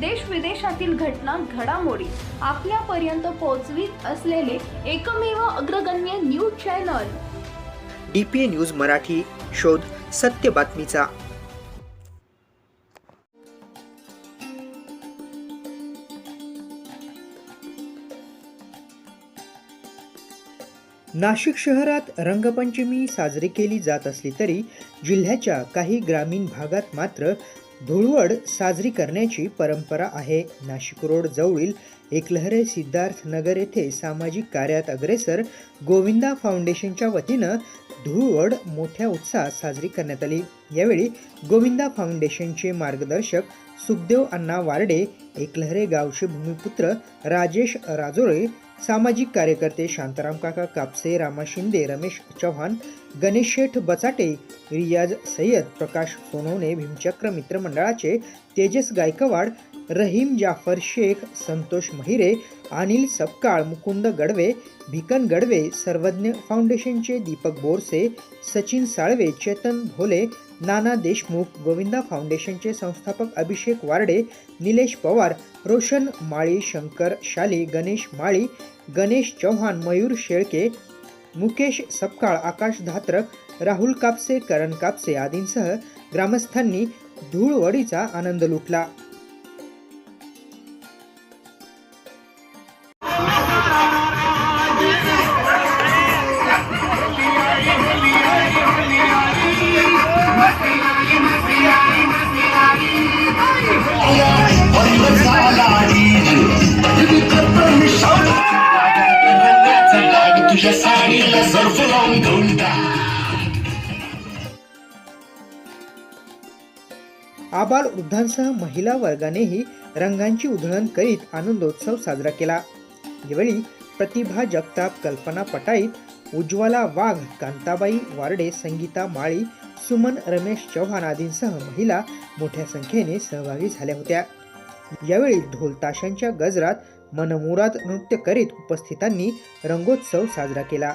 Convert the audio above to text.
देश विदेशातील घटना घडामोडी आपल्यापर्यंत पोहोचवीत असलेले एकमेव अग्रगण्य news channel. D P A news Marathi शोध सत्य बातमीचा. नाशिक शहरात रंगपंचमी साजरी केली जात असली तरी जिल्ह्याच्या काही ग्रामीण भागात मात्र धुळवड साजरी करण्याची परंपरा आहे. नाशिक रोड जवळील एकलहरे सिद्धार्थ नगर येथे सामाजिक कार्यात अग्रेसर गोविंदा फाउंडेशनच्या वतीनं धुळवड मोठ्या उत्साहात साजरी करण्यात आली. यावेळी गोविंदा फाउंडेशनचे मार्गदर्शक सुखदेव अण्णा वार्डे एकलहरे गावचे भूमिपुत्र राजेश राजोळे सामाजिक कार्यकर्ते शांताराम काका कापसे रामा शिंदे रमेश चव्हाण गणेश शेठ बचाटे रियाज सय्यद प्रकाश सोनवणे भीमचक्र मित्रमंडळाचे तेजस गायकवाड रहीम जाफर शेख संतोष महिरे अनिल सपकाळ मुकुंद गडवे भिकन गडवे सर्वज्ञ फाउंडेशनचे दीपक बोरसे सचिन साळवे चेतन भोले नाना देशमुख गोविंदा फाउंडेशनचे संस्थापक अभिषेक वारडे निलेश पवार रोशन माळी शंकर शाली गणेश माळी गणेश चव्हाण मयूर शेळके मुकेश सपकाळ आकाश धात्रक राहुल कापसे करण कापसे आदींसह ग्रामस्थांनी धूळवडीचा आनंद लुटला. सर्फ लावून घेऊन आबाल वृद्धांसह महिला वर्गानेही रंगांची उधळण करीत आनंदोत्सव साजरा केला. यावेळी प्रतिभा जगताप कल्पना पटाईत उज्ज्वला वाघ कांताबाई वार्डे संगीता माळी सुमन रमेश चव्हाण आदींसह महिला मोठ्या संख्येने सहभागी झाल्या होत्या. यावेळी ढोल ताशांच्या गजरात मनमुराद नृत्य करीत उपस्थितांनी रंगोत्सव साजरा केला.